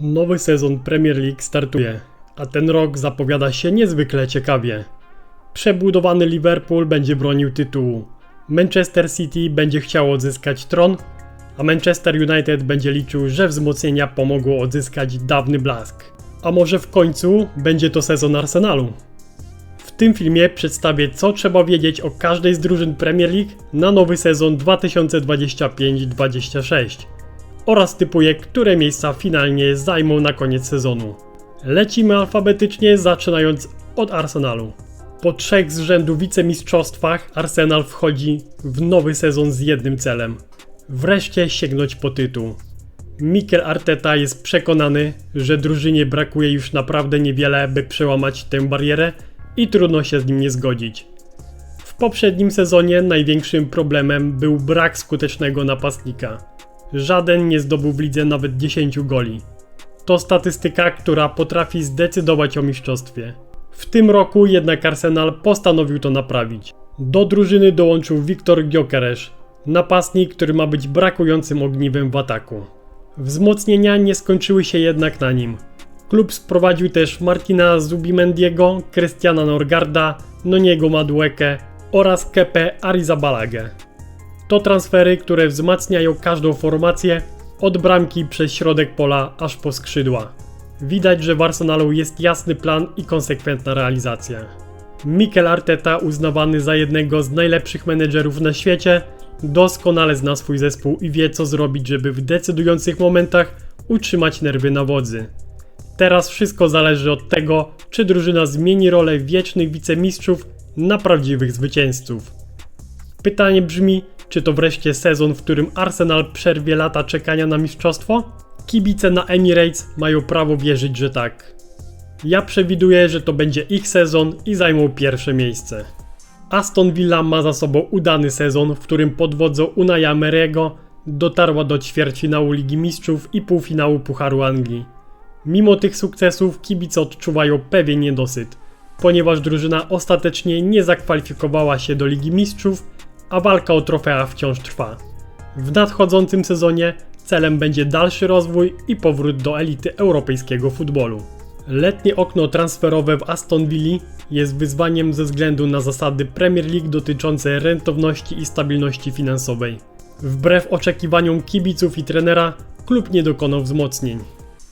Nowy sezon Premier League startuje, a ten rok zapowiada się niezwykle ciekawie. Przebudowany Liverpool będzie bronił tytułu. Manchester City będzie chciał odzyskać tron, a Manchester United będzie liczył, że wzmocnienia pomogą odzyskać dawny blask. A może w końcu będzie to sezon Arsenalu? W tym filmie przedstawię, co trzeba wiedzieć o każdej z drużyn Premier League na nowy sezon 2025-26 oraz typuję, które miejsca finalnie zajmą na koniec sezonu. Lecimy alfabetycznie, zaczynając od Arsenalu. Po trzech z rzędu wicemistrzostwach Arsenal wchodzi w nowy sezon z jednym celem. Wreszcie sięgnąć po tytuł. Mikel Arteta jest przekonany, że drużynie brakuje już naprawdę niewiele, by przełamać tę barierę i trudno się z nim nie zgodzić. W poprzednim sezonie największym problemem był brak skutecznego napastnika. Żaden nie zdobył w lidze nawet 10 goli. To statystyka, która potrafi zdecydować o mistrzostwie. W tym roku jednak Arsenal postanowił to naprawić. Do drużyny dołączył Wiktor Gyokeres, napastnik, który ma być brakującym ogniwem w ataku. Wzmocnienia nie skończyły się jednak na nim. Klub sprowadził też Martina Zubimendiego, Krystiana Norgarda, Noniego Madueke oraz Kepe Arizabalagę. To transfery, które wzmacniają każdą formację od bramki przez środek pola aż po skrzydła. Widać, że w Arsenalu jest jasny plan i konsekwentna realizacja. Mikel Arteta, uznawany za jednego z najlepszych menedżerów na świecie, doskonale zna swój zespół i wie co zrobić, żeby w decydujących momentach utrzymać nerwy na wodzy. Teraz wszystko zależy od tego, czy drużyna zmieni rolę wiecznych wicemistrzów na prawdziwych zwycięzców. Pytanie brzmi, czy to wreszcie sezon, w którym Arsenal przerwie lata czekania na mistrzostwo? Kibice na Emirates mają prawo wierzyć, że tak. Ja przewiduję, że to będzie ich sezon i zajmą pierwsze miejsce. Aston Villa ma za sobą udany sezon, w którym pod wodzą Unai Emery'ego dotarła do ćwierćfinału Ligi Mistrzów i półfinału Pucharu Anglii. Mimo tych sukcesów kibice odczuwają pewien niedosyt, ponieważ drużyna ostatecznie nie zakwalifikowała się do Ligi Mistrzów, a walka o trofea wciąż trwa. W nadchodzącym sezonie celem będzie dalszy rozwój i powrót do elity europejskiego futbolu. Letnie okno transferowe w Aston Villa jest wyzwaniem ze względu na zasady Premier League dotyczące rentowności i stabilności finansowej. Wbrew oczekiwaniom kibiców i trenera, klub nie dokonał wzmocnień.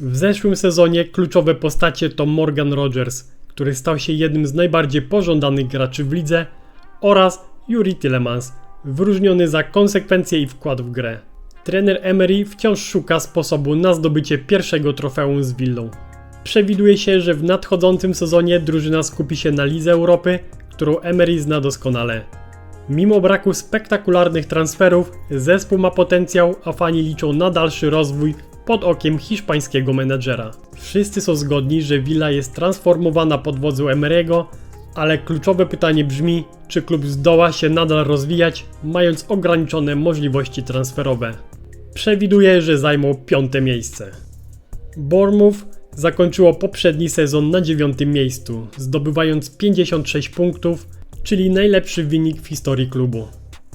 W zeszłym sezonie kluczowe postacie to Morgan Rogers, który stał się jednym z najbardziej pożądanych graczy w lidze, oraz Yuri Tillemans, wyróżniony za konsekwencje i wkład w grę. Trener Emery wciąż szuka sposobu na zdobycie pierwszego trofeum z Villą. Przewiduje się, że w nadchodzącym sezonie drużyna skupi się na Lidze Europy, którą Emery zna doskonale. Mimo braku spektakularnych transferów, zespół ma potencjał, a fani liczą na dalszy rozwój pod okiem hiszpańskiego menedżera. Wszyscy są zgodni, że Villa jest transformowana pod wodzą Emery'ego, ale kluczowe pytanie brzmi, czy klub zdoła się nadal rozwijać, mając ograniczone możliwości transferowe. Przewiduję, że zajmą piąte miejsce. Bournemouth zakończyło poprzedni sezon na dziewiątym miejscu, zdobywając 56 punktów, czyli najlepszy wynik w historii klubu.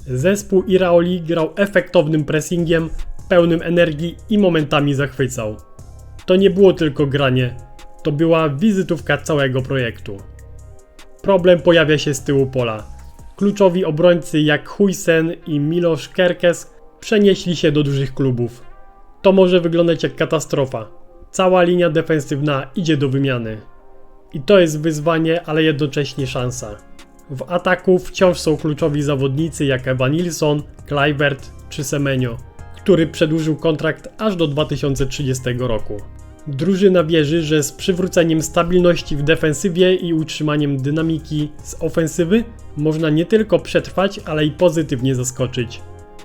Zespół Iraoli grał efektownym pressingiem, pełnym energii i momentami zachwycał. To nie było tylko granie, to była wizytówka całego projektu. Problem pojawia się z tyłu pola. Kluczowi obrońcy jak Huysen i Miloš Kerkes przenieśli się do dużych klubów. To może wyglądać jak katastrofa. Cała linia defensywna idzie do wymiany. I to jest wyzwanie, ale jednocześnie szansa. W ataku wciąż są kluczowi zawodnicy jak Evan Nilsson, Kluivert czy Semenyo, który przedłużył kontrakt aż do 2030 roku. Drużyna wierzy, że z przywróceniem stabilności w defensywie i utrzymaniem dynamiki z ofensywy można nie tylko przetrwać, ale i pozytywnie zaskoczyć.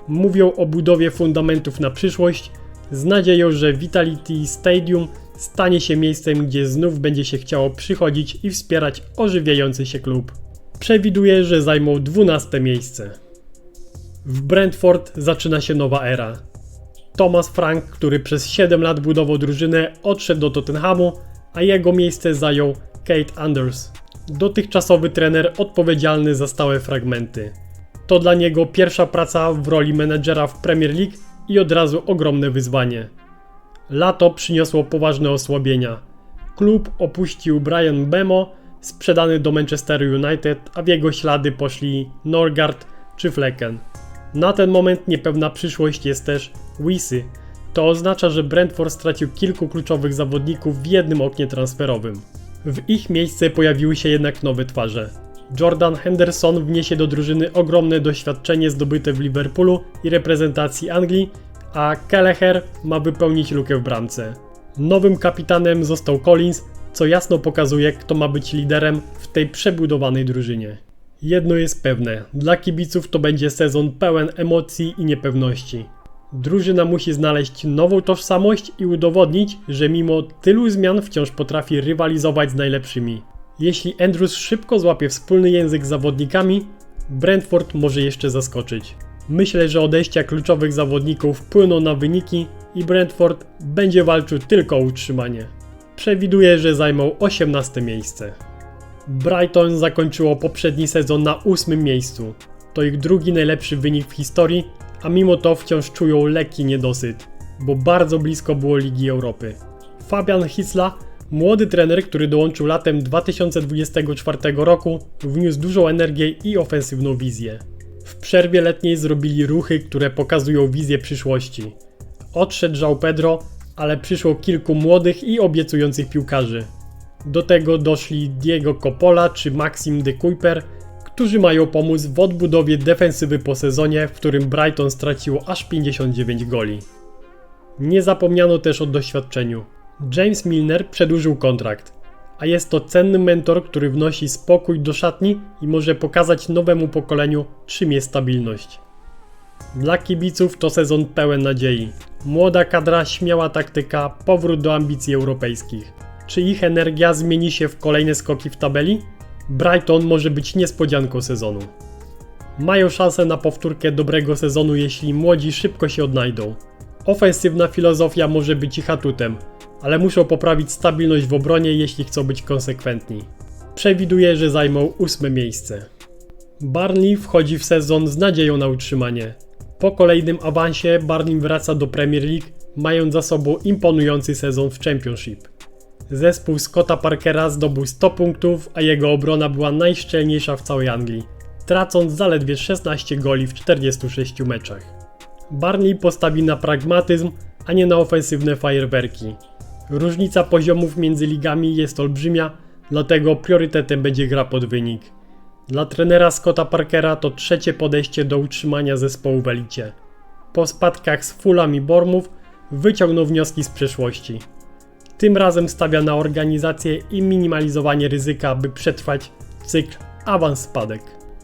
Mówią o budowie fundamentów na przyszłość, z nadzieją, że Vitality Stadium stanie się miejscem, gdzie znów będzie się chciało przychodzić i wspierać ożywiający się klub. Przewiduję, że zajmą 12 miejsce. W Brentford zaczyna się nowa era. Thomas Frank, który przez 7 lat budował drużynę, odszedł do Tottenhamu, a jego miejsce zajął Kate Anders, dotychczasowy trener odpowiedzialny za stałe fragmenty. To dla niego pierwsza praca w roli menedżera w Premier League i od razu ogromne wyzwanie. Lato przyniosło poważne osłabienia. Klub opuścił Brian Bemo, sprzedany do Manchester United, a w jego ślady poszli Norgard czy Flecken. Na ten moment niepewna przyszłość jest też Wisy. To oznacza, że Brentford stracił kilku kluczowych zawodników w jednym oknie transferowym. W ich miejsce pojawiły się jednak nowe twarze. Jordan Henderson wniesie do drużyny ogromne doświadczenie zdobyte w Liverpoolu i reprezentacji Anglii, a Kelleher ma wypełnić lukę w bramce. Nowym kapitanem został Collins, co jasno pokazuje, kto ma być liderem w tej przebudowanej drużynie. Jedno jest pewne, dla kibiców to będzie sezon pełen emocji i niepewności. Drużyna musi znaleźć nową tożsamość i udowodnić, że mimo tylu zmian wciąż potrafi rywalizować z najlepszymi. Jeśli Andrews szybko złapie wspólny język z zawodnikami, Brentford może jeszcze zaskoczyć. Myślę, że odejścia kluczowych zawodników wpłyną na wyniki i Brentford będzie walczył tylko o utrzymanie. Przewiduję, że zajmą 18 miejsce. Brighton zakończyło poprzedni sezon na ósmym miejscu. To ich drugi najlepszy wynik w historii, a mimo to wciąż czują lekki niedosyt, bo bardzo blisko było Ligi Europy. Fabian Hisla, młody trener, który dołączył latem 2024 roku, wniósł dużą energię i ofensywną wizję. W przerwie letniej zrobili ruchy, które pokazują wizję przyszłości. Odszedł João Pedro, ale przyszło kilku młodych i obiecujących piłkarzy. Do tego doszli Diego Coppola czy Maxim de Kuiper, którzy mają pomóc w odbudowie defensywy po sezonie, w którym Brighton straciło aż 59 goli. Nie zapomniano też o doświadczeniu. James Milner przedłużył kontrakt, a jest to cenny mentor, który wnosi spokój do szatni i może pokazać nowemu pokoleniu, czym jest stabilność. Dla kibiców to sezon pełen nadziei. Młoda kadra, śmiała taktyka, powrót do ambicji europejskich. Czy ich energia zmieni się w kolejne skoki w tabeli? Brighton może być niespodzianką sezonu. Mają szansę na powtórkę dobrego sezonu, jeśli młodzi szybko się odnajdą. Ofensywna filozofia może być ich atutem, ale muszą poprawić stabilność w obronie, jeśli chcą być konsekwentni. Przewiduję, że zajmą ósme miejsce. Barney wchodzi w sezon z nadzieją na utrzymanie. Po kolejnym awansie Barney wraca do Premier League, mając za sobą imponujący sezon w Championship. Zespół Scotta Parkera zdobył 100 punktów, a jego obrona była najszczelniejsza w całej Anglii, tracąc zaledwie 16 goli w 46 meczach. Barney postawi na pragmatyzm, a nie na ofensywne fajerwerki. Różnica poziomów między ligami jest olbrzymia, dlatego priorytetem będzie gra pod wynik. Dla trenera Scotta Parkera to trzecie podejście do utrzymania zespołu w elicie. Po spadkach z Fulham i Bormów wyciągnął wnioski z przeszłości. Tym razem stawia na organizację i minimalizowanie ryzyka, by przetrwać cykl awans-spadek.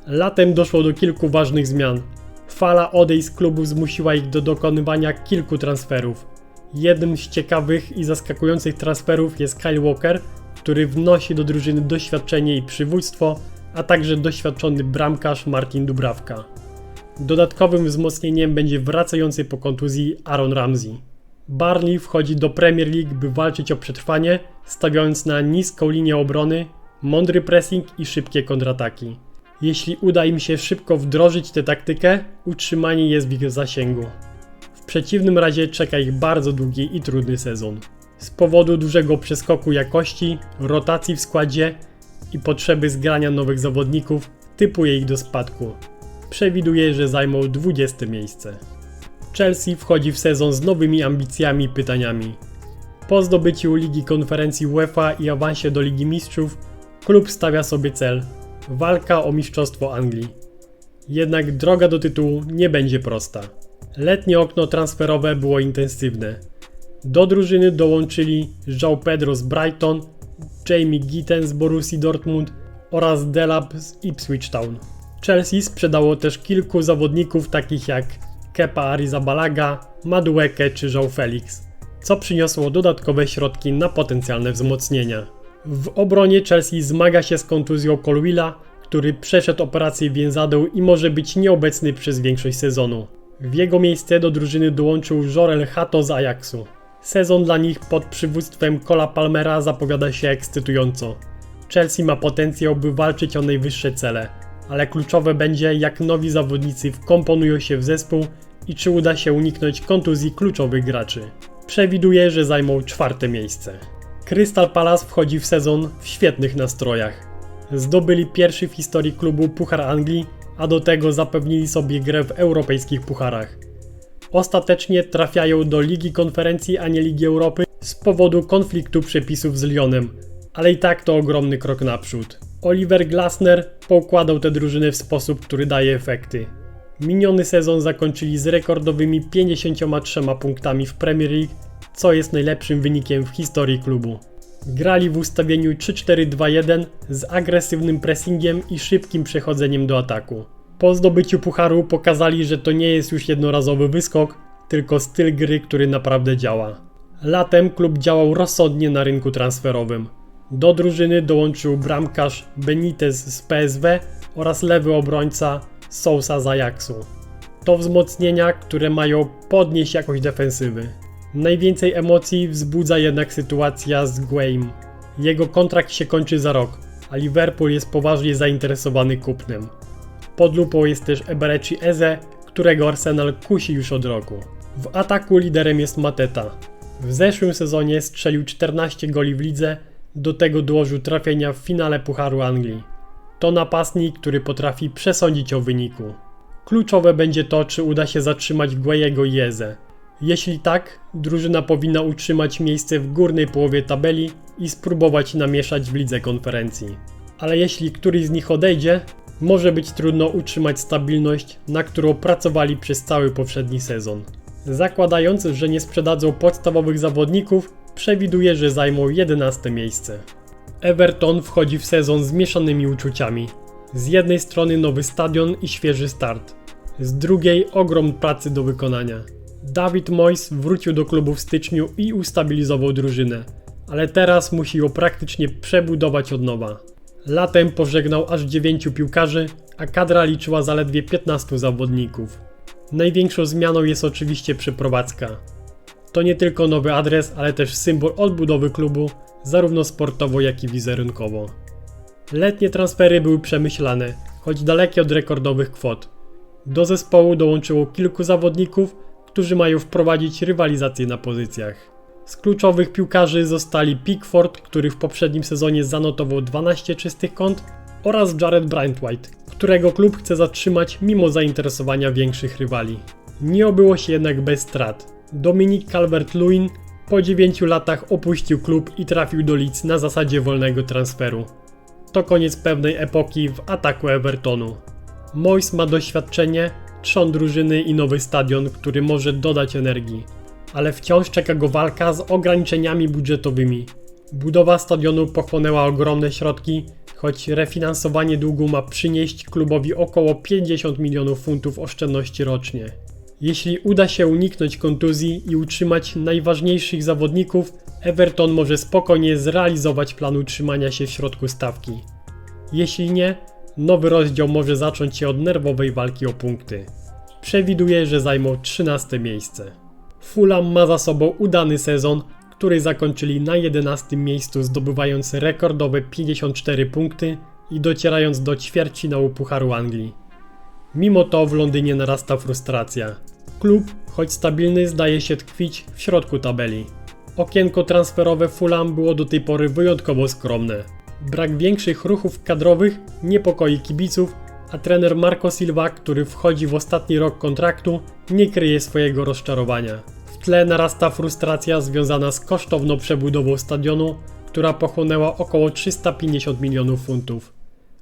Latem doszło do kilku ważnych zmian. Fala odejść z klubu zmusiła ich do dokonywania kilku transferów. Jednym z ciekawych i zaskakujących transferów jest Kyle Walker, który wnosi do drużyny doświadczenie i przywództwo, a także doświadczony bramkarz Martin Dubrawka. Dodatkowym wzmocnieniem będzie wracający po kontuzji Aaron Ramsey. Barney wchodzi do Premier League, by walczyć o przetrwanie, stawiając na niską linię obrony, mądry pressing i szybkie kontrataki. Jeśli uda im się szybko wdrożyć tę taktykę, utrzymanie jest w ich zasięgu. W przeciwnym razie czeka ich bardzo długi i trudny sezon. Z powodu dużego przeskoku jakości, rotacji w składzie i potrzeby zgrania nowych zawodników, typuje ich do spadku. Przewiduję, że zajmą 20 miejsce. Chelsea wchodzi w sezon z nowymi ambicjami i pytaniami. Po zdobyciu Ligi Konferencji UEFA i awansie do Ligi Mistrzów, klub stawia sobie cel walka o Mistrzostwo Anglii. Jednak droga do tytułu nie będzie prosta. Letnie okno transferowe było intensywne. Do drużyny dołączyli João Pedro z Brighton, Jamie Gitten z Borussii Dortmund oraz Delap z Ipswich Town. Chelsea sprzedało też kilku zawodników takich jak Kepa Arrizabalaga, Madueke czy João Felix, co przyniosło dodatkowe środki na potencjalne wzmocnienia. W obronie Chelsea zmaga się z kontuzją Colwilla, który przeszedł operację więzadeł i może być nieobecny przez większość sezonu. W jego miejsce do drużyny dołączył Jorel Hato z Ajaxu. Sezon dla nich pod przywództwem Cola Palmera zapowiada się ekscytująco. Chelsea ma potencjał, by walczyć o najwyższe cele, ale kluczowe będzie, jak nowi zawodnicy wkomponują się w zespół i czy uda się uniknąć kontuzji kluczowych graczy. Przewiduje, że zajmą czwarte miejsce. Crystal Palace wchodzi w sezon w świetnych nastrojach. Zdobyli pierwszy w historii klubu Puchar Anglii, a do tego zapewnili sobie grę w europejskich pucharach. Ostatecznie trafiają do Ligi Konferencji, a nie Ligi Europy z powodu konfliktu przepisów z Lyonem, ale i tak to ogromny krok naprzód. Oliver Glasner poukładał tę drużynę w sposób, który daje efekty. Miniony sezon zakończyli z rekordowymi 53 punktami w Premier League, co jest najlepszym wynikiem w historii klubu. Grali w ustawieniu 3-4-2-1 z agresywnym pressingiem i szybkim przechodzeniem do ataku. Po zdobyciu pucharu pokazali, że to nie jest już jednorazowy wyskok, tylko styl gry, który naprawdę działa. Latem klub działał rozsądnie na rynku transferowym. Do drużyny dołączył bramkarz Benitez z PSW oraz lewy obrońca Sousa z Ajaxu. To wzmocnienia, które mają podnieść jakość defensywy. Najwięcej emocji wzbudza jednak sytuacja z Guaim. Jego kontrakt się kończy za rok, a Liverpool jest poważnie zainteresowany kupnem. Pod lupą jest też Eberechi Eze, którego Arsenal kusi już od roku. W ataku liderem jest Mateta. W zeszłym sezonie strzelił 14 goli w lidze, do tego dołożył trafienia w finale Pucharu Anglii. To napastnik, który potrafi przesądzić o wyniku. Kluczowe będzie to, czy uda się zatrzymać Guejego i Eze. Jeśli tak, drużyna powinna utrzymać miejsce w górnej połowie tabeli i spróbować namieszać w lidze konferencji. Ale jeśli któryś z nich odejdzie, może być trudno utrzymać stabilność, na którą pracowali przez cały poprzedni sezon. Zakładając, że nie sprzedadzą podstawowych zawodników, przewiduje, że zajmą 11 miejsce. Everton wchodzi w sezon z mieszanymi uczuciami. Z jednej strony nowy stadion i świeży start, z drugiej ogrom pracy do wykonania. Dawid Moyes wrócił do klubu w styczniu i ustabilizował drużynę, ale teraz musi ją praktycznie przebudować od nowa. Latem pożegnał aż 9 piłkarzy, a kadra liczyła zaledwie 15 zawodników. Największą zmianą jest oczywiście przeprowadzka. To nie tylko nowy adres, ale też symbol odbudowy klubu, zarówno sportowo, jak i wizerunkowo. Letnie transfery były przemyślane, choć dalekie od rekordowych kwot. Do zespołu dołączyło kilku zawodników, którzy mają wprowadzić rywalizację na pozycjach. Z kluczowych piłkarzy zostali Pickford, który w poprzednim sezonie zanotował 12 czystych kąt, oraz Jared Brandtwhite, którego klub chce zatrzymać mimo zainteresowania większych rywali. Nie obyło się jednak bez strat. Dominik Calvert-Lewin po 9 latach opuścił klub i trafił do Leeds na zasadzie wolnego transferu. To koniec pewnej epoki w ataku Evertonu. Moyes ma doświadczenie, trzon drużyny i nowy stadion, który może dodać energii. Ale wciąż czeka go walka z ograniczeniami budżetowymi. Budowa stadionu pochłonęła ogromne środki, choć refinansowanie długu ma przynieść klubowi około 50 milionów funtów oszczędności rocznie. Jeśli uda się uniknąć kontuzji i utrzymać najważniejszych zawodników, Everton może spokojnie zrealizować plan utrzymania się w środku stawki. Jeśli nie, nowy rozdział może zacząć się od nerwowej walki o punkty. Przewiduję, że zajmą 13 miejsce. Fulham ma za sobą udany sezon, który zakończyli na 11 miejscu zdobywając rekordowe 54 punkty i docierając do ćwierćfinału Pucharu Anglii. Mimo to w Londynie narasta frustracja. Klub, choć stabilny, zdaje się tkwić w środku tabeli. Okienko transferowe Fulham było do tej pory wyjątkowo skromne. Brak większych ruchów kadrowych niepokoi kibiców, a trener Marco Silva, który wchodzi w ostatni rok kontraktu, nie kryje swojego rozczarowania. W tle narasta frustracja związana z kosztowną przebudową stadionu, która pochłonęła około 350 milionów funtów.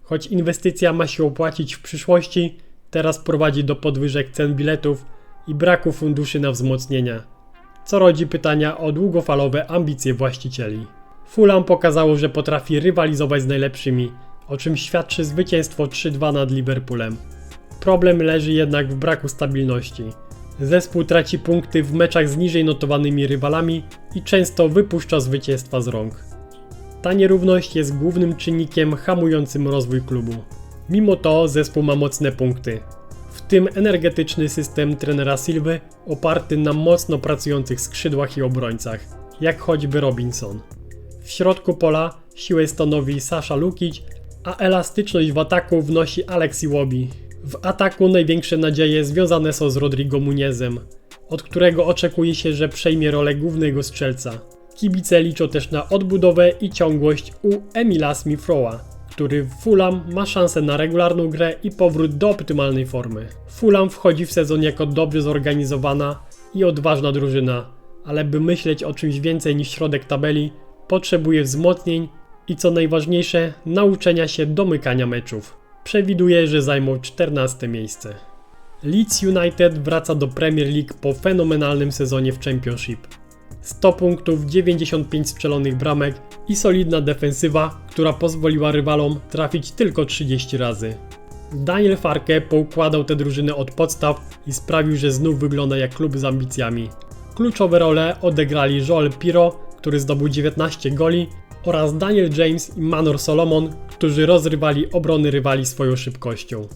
Choć inwestycja ma się opłacić w przyszłości, teraz prowadzi do podwyżek cen biletów i braku funduszy na wzmocnienia, co rodzi pytania o długofalowe ambicje właścicieli. Fulham pokazało, że potrafi rywalizować z najlepszymi, o czym świadczy zwycięstwo 3-2 nad Liverpoolem. Problem leży jednak w braku stabilności. Zespół traci punkty w meczach z niżej notowanymi rywalami i często wypuszcza zwycięstwa z rąk. Ta nierówność jest głównym czynnikiem hamującym rozwój klubu. Mimo to zespół ma mocne punkty, tym energetyczny system trenera Silwy oparty na mocno pracujących skrzydłach i obrońcach, jak choćby Robinson. W środku pola siłę stanowi Sasha Lukic, a elastyczność w ataku wnosi Alex Iwobi. W ataku największe nadzieje związane są z Rodrigo Muniezem. od którego oczekuje się, że przejmie rolę głównego strzelca. Kibice liczą też na odbudowę i ciągłość u Emila Smithrowa, który Fulham ma szansę na regularną grę i powrót do optymalnej formy. Fulham wchodzi w sezon jako dobrze zorganizowana i odważna drużyna, ale by myśleć o czymś więcej niż środek tabeli, potrzebuje wzmocnień i co najważniejsze, nauczenia się domykania meczów. Przewiduje, że zajmą 14 miejsce. Leeds United wraca do Premier League po fenomenalnym sezonie w Championship. 100 punktów, 95 strzelonych bramek i solidna defensywa, która pozwoliła rywalom trafić tylko 30 razy. Daniel Farke poukładał tę drużynę od podstaw i sprawił, że znów wygląda jak klub z ambicjami. Kluczowe role odegrali Joel Piro, który zdobył 19 goli, oraz Daniel James i Manor Solomon, którzy rozrywali obrony rywali swoją szybkością.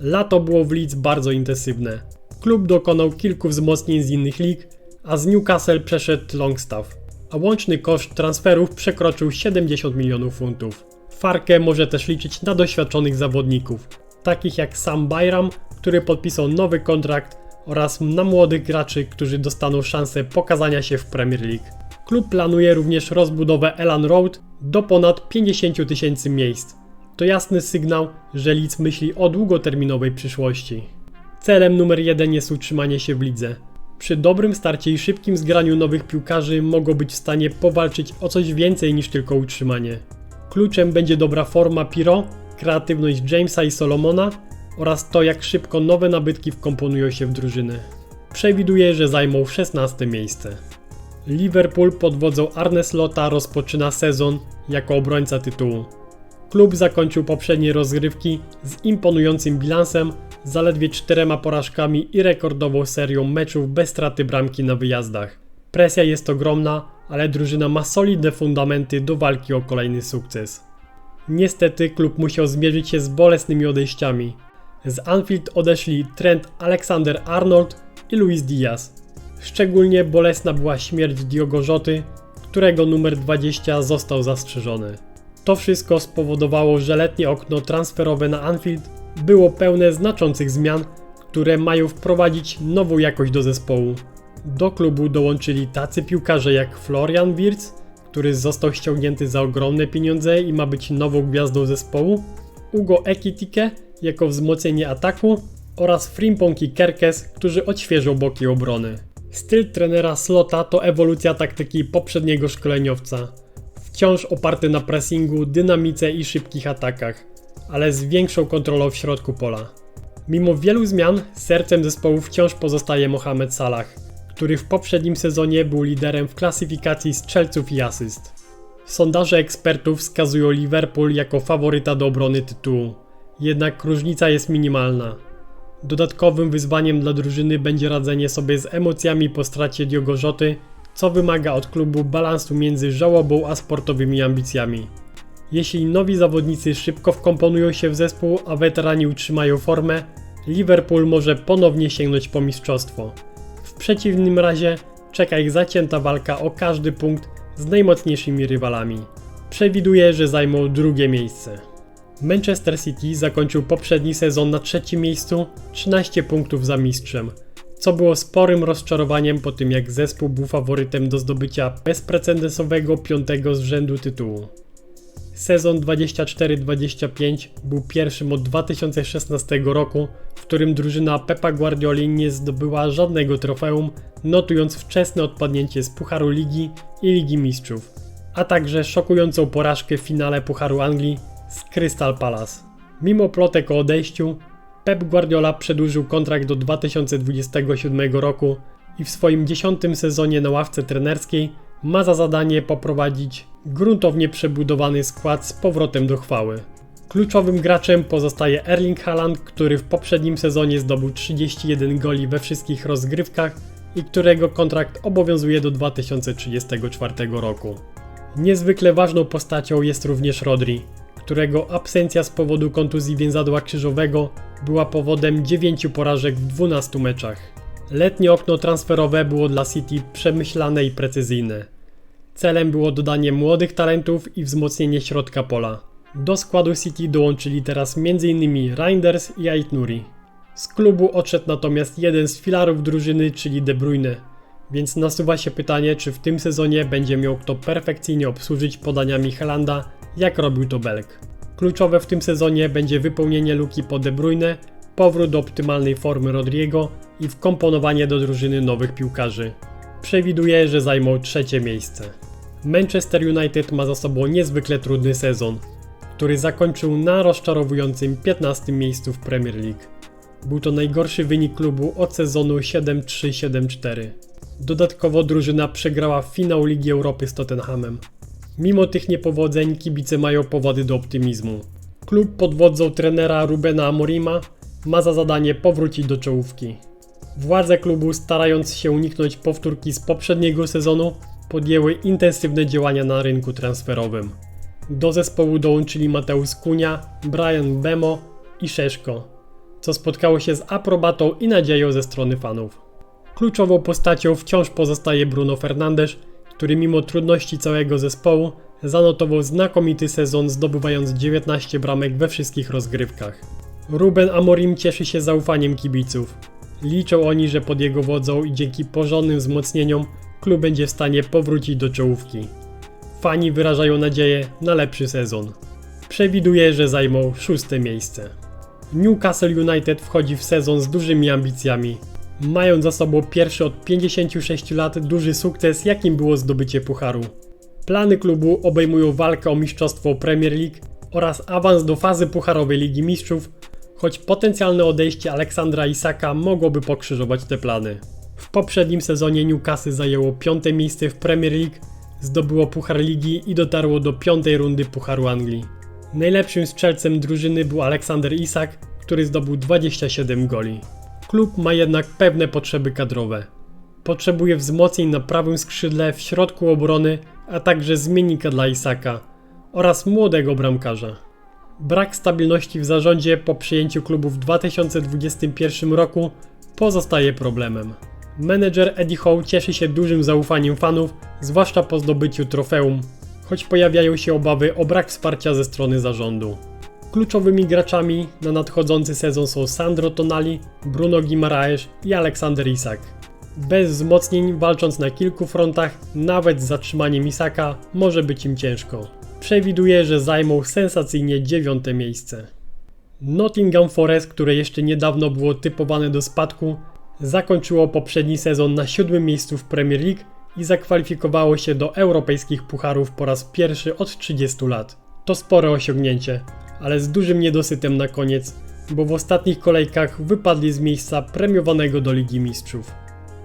Lato było w Leeds bardzo intensywne. Klub dokonał kilku wzmocnień z innych lig, a z Newcastle przeszedł Longstaff, a łączny koszt transferów przekroczył 70 milionów funtów. Farke może też liczyć na doświadczonych zawodników, takich jak Sam Byram, który podpisał nowy kontrakt oraz na młodych graczy, którzy dostaną szansę pokazania się w Premier League. Klub planuje również rozbudowę Elan Road do ponad 50 tysięcy miejsc. To jasny sygnał, że Leeds myśli o długoterminowej przyszłości. Celem numer jeden jest utrzymanie się w lidze. Przy dobrym starcie i szybkim zgraniu nowych piłkarzy mogą być w stanie powalczyć o coś więcej niż tylko utrzymanie. Kluczem będzie dobra forma Piro, kreatywność Jamesa i Solomona oraz to jak szybko nowe nabytki wkomponują się w drużyny. Przewiduję, że zajmą 16 miejsce. Liverpool pod wodzą Arne Slota rozpoczyna sezon jako obrońca tytułu. Klub zakończył poprzednie rozgrywki z imponującym bilansem, zaledwie czterema porażkami i rekordową serią meczów bez straty bramki na wyjazdach. Presja jest ogromna, ale drużyna ma solidne fundamenty do walki o kolejny sukces. Niestety klub musiał zmierzyć się z bolesnymi odejściami. Z Anfield odeszli Trent Alexander-Arnold i Luis Diaz. Szczególnie bolesna była śmierć Diogo Rzoty, którego numer 20 został zastrzeżony. To wszystko spowodowało, że letnie okno transferowe na Anfield było pełne znaczących zmian, które mają wprowadzić nową jakość do zespołu. Do klubu dołączyli tacy piłkarze jak Florian Wirtz, który został ściągnięty za ogromne pieniądze i ma być nową gwiazdą zespołu, Ugo Ekitike jako wzmocnienie ataku oraz Frimpong i Kerkes, którzy odświeżą boki obrony. Styl trenera Slota to ewolucja taktyki poprzedniego szkoleniowca. Wciąż oparty na pressingu, dynamice i szybkich atakach, ale z większą kontrolą w środku pola. Mimo wielu zmian, sercem zespołu wciąż pozostaje Mohamed Salah, który w poprzednim sezonie był liderem w klasyfikacji strzelców i asyst. Sondaże ekspertów wskazują Liverpool jako faworyta do obrony tytułu, jednak różnica jest minimalna. Dodatkowym wyzwaniem dla drużyny będzie radzenie sobie z emocjami po stracie Diogo Rzoty, co wymaga od klubu balansu między żałobą a sportowymi ambicjami. Jeśli nowi zawodnicy szybko wkomponują się w zespół, a weterani utrzymają formę, Liverpool może ponownie sięgnąć po mistrzostwo. W przeciwnym razie czeka ich zacięta walka o każdy punkt z najmocniejszymi rywalami. Przewiduję, że zajmą drugie miejsce. Manchester City zakończył poprzedni sezon na trzecim miejscu, 13 punktów za mistrzem, co było sporym rozczarowaniem po tym jak zespół był faworytem do zdobycia bezprecedensowego piątego z rzędu tytułu. Sezon 24-25 był pierwszym od 2016 roku, w którym drużyna Pepa Guardioli nie zdobyła żadnego trofeum, notując wczesne odpadnięcie z Pucharu Ligi i Ligi Mistrzów, a także szokującą porażkę w finale Pucharu Anglii z Crystal Palace. Mimo plotek o odejściu, Pep Guardiola przedłużył kontrakt do 2027 roku i w swoim dziesiątym sezonie na ławce trenerskiej ma za zadanie poprowadzić gruntownie przebudowany skład z powrotem do chwały. Kluczowym graczem pozostaje Erling Haaland, który w poprzednim sezonie zdobył 31 goli we wszystkich rozgrywkach i którego kontrakt obowiązuje do 2034 roku. Niezwykle ważną postacią jest również Rodri, którego absencja z powodu kontuzji więzadła krzyżowego była powodem 9 porażek w 12 meczach. Letnie okno transferowe było dla City przemyślane i precyzyjne. Celem było dodanie młodych talentów i wzmocnienie środka pola. Do składu City dołączyli teraz m.in. Reinders i Aitnuri. Z klubu odszedł natomiast jeden z filarów drużyny, czyli De Bruyne. Więc nasuwa się pytanie, czy w tym sezonie będzie miał kto perfekcyjnie obsłużyć podaniami Helanda, jak robił to Belk. Kluczowe w tym sezonie będzie wypełnienie luki po De Bruyne, powrót do optymalnej formy Rodriego i wkomponowanie do drużyny nowych piłkarzy. Przewiduje, że zajmą trzecie miejsce. Manchester United ma za sobą niezwykle trudny sezon, który zakończył na rozczarowującym 15 miejscu w Premier League. Był to najgorszy wynik klubu od sezonu 7-3-7-4. Dodatkowo drużyna przegrała finał Ligi Europy z Tottenhamem. Mimo tych niepowodzeń kibice mają powody do optymizmu. Klub pod wodzą trenera Rubena Amorima ma za zadanie powrócić do czołówki. Władze klubu starając się uniknąć powtórki z poprzedniego sezonu podjęły intensywne działania na rynku transferowym. Do zespołu dołączyli Mateusz Kunia, Brian Bemo i Szeszko, co spotkało się z aprobatą i nadzieją ze strony fanów. Kluczową postacią wciąż pozostaje Bruno Fernandes, który mimo trudności całego zespołu zanotował znakomity sezon zdobywając 19 bramek we wszystkich rozgrywkach. Ruben Amorim cieszy się zaufaniem kibiców. Liczą oni, że pod jego wodzą i dzięki porządnym wzmocnieniom klub będzie w stanie powrócić do czołówki. Fani wyrażają nadzieję na lepszy sezon. Przewiduje, że zajmą szóste miejsce. Newcastle United wchodzi w sezon z dużymi ambicjami. Mają za sobą pierwszy od 56 lat duży sukces, jakim było zdobycie pucharu. Plany klubu obejmują walkę o mistrzostwo Premier League oraz awans do fazy pucharowej Ligi Mistrzów, choć potencjalne odejście Aleksandra Isaka mogłoby pokrzyżować te plany. W poprzednim sezonie Newcastle zajęło piąte miejsce w Premier League, zdobyło Puchar Ligi i dotarło do piątej rundy Pucharu Anglii. Najlepszym strzelcem drużyny był Aleksander Isak, który zdobył 27 goli. Klub ma jednak pewne potrzeby kadrowe. Potrzebuje wzmocnień na prawym skrzydle, w środku obrony, a także zmiennika dla Isaka oraz młodego bramkarza. Brak stabilności w zarządzie po przyjęciu klubu w 2021 roku pozostaje problemem. Menedżer Eddie Howe cieszy się dużym zaufaniem fanów, zwłaszcza po zdobyciu trofeum, choć pojawiają się obawy o brak wsparcia ze strony zarządu. Kluczowymi graczami na nadchodzący sezon są Sandro Tonali, Bruno Guimaraes i Aleksander Isak. Bez wzmocnień, walcząc na kilku frontach, nawet z zatrzymaniem Isaka, może być im ciężko. Przewiduje, że zajmą sensacyjnie dziewiąte miejsce. Nottingham Forest, które jeszcze niedawno było typowane do spadku, zakończyło poprzedni sezon na siódmym miejscu w Premier League i zakwalifikowało się do europejskich pucharów po raz pierwszy od 30 lat. To spore osiągnięcie, ale z dużym niedosytem na koniec, bo w ostatnich kolejkach wypadli z miejsca premiowanego do Ligi Mistrzów.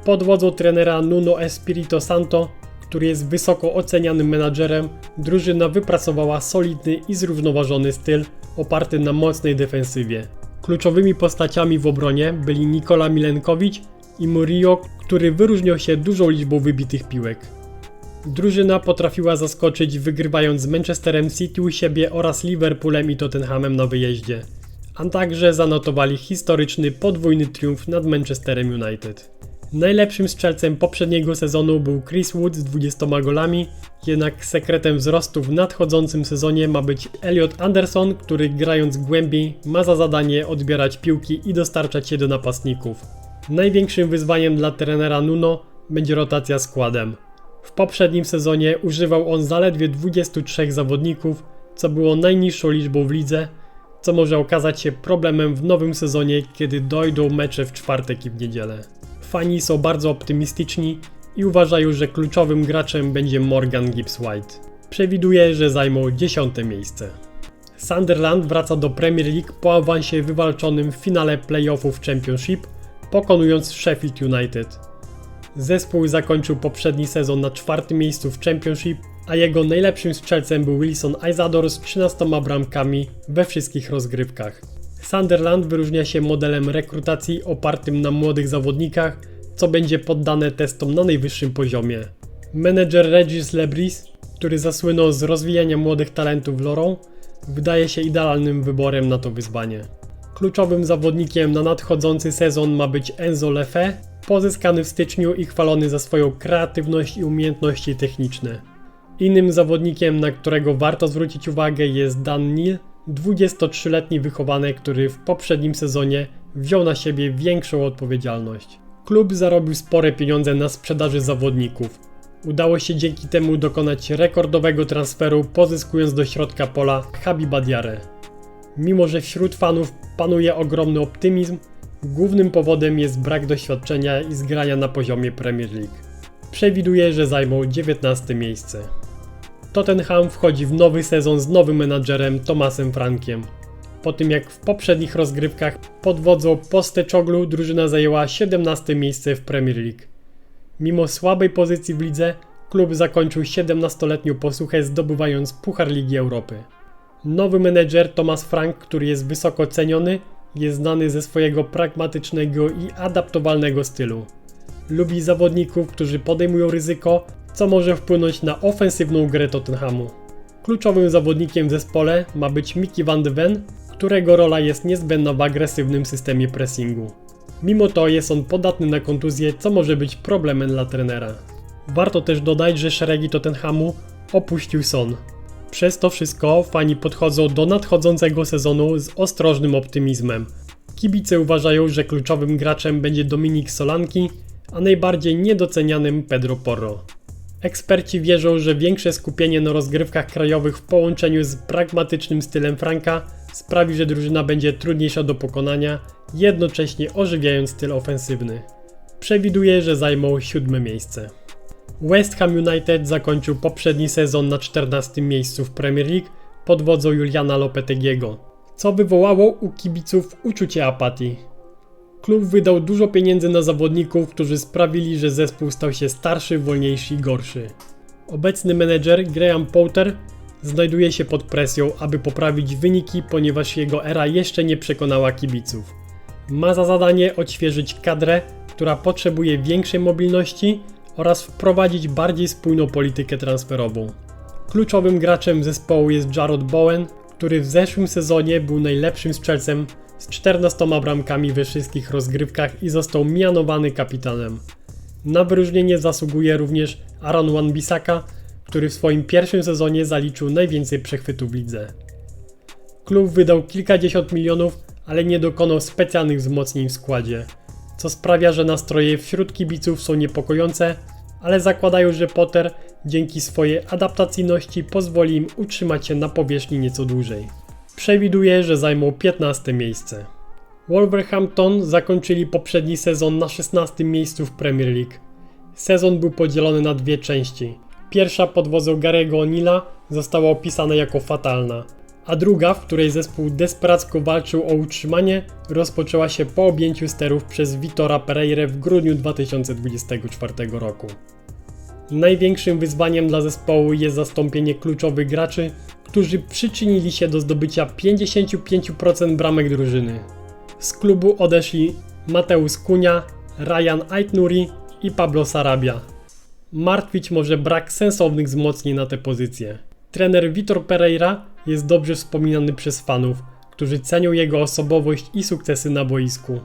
Pod wodzą trenera Nuno Espirito Santo, który jest wysoko ocenianym menadżerem, drużyna wypracowała solidny i zrównoważony styl oparty na mocnej defensywie. Kluczowymi postaciami w obronie byli Nikola Milenkowicz i Murillo, który wyróżniał się dużą liczbą wybitych piłek. Drużyna potrafiła zaskoczyć wygrywając z Manchesterem City u siebie oraz Liverpoolem i Tottenhamem na wyjeździe, a także zanotowali historyczny podwójny triumf nad Manchesterem United. Najlepszym strzelcem poprzedniego sezonu był Chris Wood z 20 golami, jednak sekretem wzrostu w nadchodzącym sezonie ma być Elliot Anderson, który grając głębiej ma za zadanie odbierać piłki i dostarczać je do napastników. Największym wyzwaniem dla trenera Nuno będzie rotacja składem. W poprzednim sezonie używał on zaledwie 23 zawodników, co było najniższą liczbą w lidze, co może okazać się problemem w nowym sezonie, kiedy dojdą mecze w czwartek i w niedzielę. Fani są bardzo optymistyczni i uważają, że kluczowym graczem będzie Morgan Gibbs-White. Przewiduje, że zajmą 10 miejsce. Sunderland wraca do Premier League po awansie wywalczonym w finale playoffów Championship, pokonując Sheffield United. Zespół zakończył poprzedni sezon na czwartym miejscu w Championship, a jego najlepszym strzelcem był Wilson Isador z 13 bramkami we wszystkich rozgrywkach. Sunderland wyróżnia się modelem rekrutacji opartym na młodych zawodnikach, co będzie poddane testom na najwyższym poziomie. Menedżer Regis Lebris, który zasłynął z rozwijania młodych talentów Lorą, wydaje się idealnym wyborem na to wyzwanie. Kluczowym zawodnikiem na nadchodzący sezon ma być Enzo Lefe, pozyskany w styczniu i chwalony za swoją kreatywność i umiejętności techniczne. Innym zawodnikiem, na którego warto zwrócić uwagę jest Dan Neal, 23-letni wychowanek, który w poprzednim sezonie wziął na siebie większą odpowiedzialność. Klub zarobił spore pieniądze na sprzedaży zawodników. Udało się dzięki temu dokonać rekordowego transferu, pozyskując do środka pola Habiba Diarę. Mimo, że wśród fanów panuje ogromny optymizm, głównym powodem jest brak doświadczenia i zgrania na poziomie Premier League. Przewiduje, że zajmą 19 miejsce. Tottenham wchodzi w nowy sezon z nowym menadżerem Tomasem Frankiem. Po tym jak w poprzednich rozgrywkach pod wodzą Posteczoglu drużyna zajęła 17 miejsce w Premier League. Mimo słabej pozycji w lidze, klub zakończył 17-letnią posłuchę zdobywając Puchar Ligi Europy. Nowy menedżer Thomas Frank, który jest wysoko ceniony, jest znany ze swojego pragmatycznego i adaptowalnego stylu. Lubi zawodników, którzy podejmują ryzyko, co może wpłynąć na ofensywną grę Tottenhamu. Kluczowym zawodnikiem w zespole ma być Mickey van de Ven, którego rola jest niezbędna w agresywnym systemie pressingu. Mimo to jest on podatny na kontuzję, co może być problemem dla trenera. Warto też dodać, że szeregi Tottenhamu opuścił Son. Przez to wszystko fani podchodzą do nadchodzącego sezonu z ostrożnym optymizmem. Kibice uważają, że kluczowym graczem będzie Dominik Solanki, a najbardziej niedocenianym Pedro Porro. Eksperci wierzą, że większe skupienie na rozgrywkach krajowych w połączeniu z pragmatycznym stylem Franka sprawi, że drużyna będzie trudniejsza do pokonania, jednocześnie ożywiając styl ofensywny. Przewiduje, że zajmą siódme miejsce. West Ham United zakończył poprzedni sezon na 14 miejscu w Premier League pod wodzą Juliana Lopetegiego, co wywołało u kibiców uczucie apatii. Klub wydał dużo pieniędzy na zawodników, którzy sprawili, że zespół stał się starszy, wolniejszy i gorszy. Obecny menedżer Graham Potter znajduje się pod presją, aby poprawić wyniki, ponieważ jego era jeszcze nie przekonała kibiców. Ma za zadanie odświeżyć kadrę, która potrzebuje większej mobilności oraz wprowadzić bardziej spójną politykę transferową. Kluczowym graczem zespołu jest Jarrod Bowen, który w zeszłym sezonie był najlepszym strzelcem z 14 bramkami we wszystkich rozgrywkach i został mianowany kapitanem. Na wyróżnienie zasługuje również Aaron Wan-Bissaka, który w swoim pierwszym sezonie zaliczył najwięcej przechwytów w lidze. Klub wydał kilkadziesiąt milionów, ale nie dokonał specjalnych wzmocnień w składzie, co sprawia, że nastroje wśród kibiców są niepokojące, ale zakładają, że Potter dzięki swojej adaptacyjności pozwoli im utrzymać się na powierzchni nieco dłużej. Przewiduje, że zajmą 15 miejsce. Wolverhampton zakończyli poprzedni sezon na 16 miejscu w Premier League. Sezon był podzielony na dwie części. Pierwsza pod wodzą Gary'ego O'Neilla została opisana jako fatalna, a druga, w której zespół desperacko walczył o utrzymanie, rozpoczęła się po objęciu sterów przez Vitora Pereira w grudniu 2024 roku. Największym wyzwaniem dla zespołu jest zastąpienie kluczowych graczy, którzy przyczynili się do zdobycia 55% bramek drużyny. Z klubu odeszli Mateusz Kunia, Ryan Aitnuri i Pablo Sarabia. Martwić może brak sensownych wzmocnień na te pozycje. Trener Vitor Pereira jest dobrze wspominany przez fanów, którzy cenią jego osobowość i sukcesy na boisku.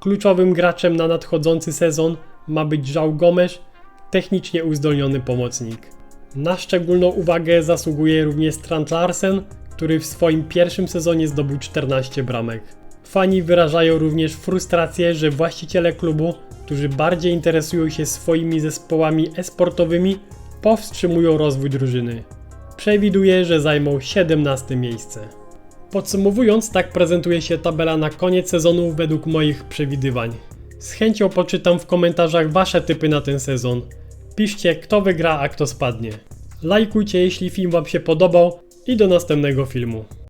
Kluczowym graczem na nadchodzący sezon ma być João Gomes, technicznie uzdolniony pomocnik. Na szczególną uwagę zasługuje również Trant Larsen, który w swoim pierwszym sezonie zdobył 14 bramek. Fani wyrażają również frustrację, że właściciele klubu, którzy bardziej interesują się swoimi zespołami esportowymi, powstrzymują rozwój drużyny. Przewiduje, że zajmą 17 miejsce. Podsumowując, tak prezentuje się tabela na koniec sezonu według moich przewidywań. Z chęcią poczytam w komentarzach Wasze typy na ten sezon. Piszcie, kto wygra, a kto spadnie. Lajkujcie, jeśli film Wam się podobał i do następnego filmu.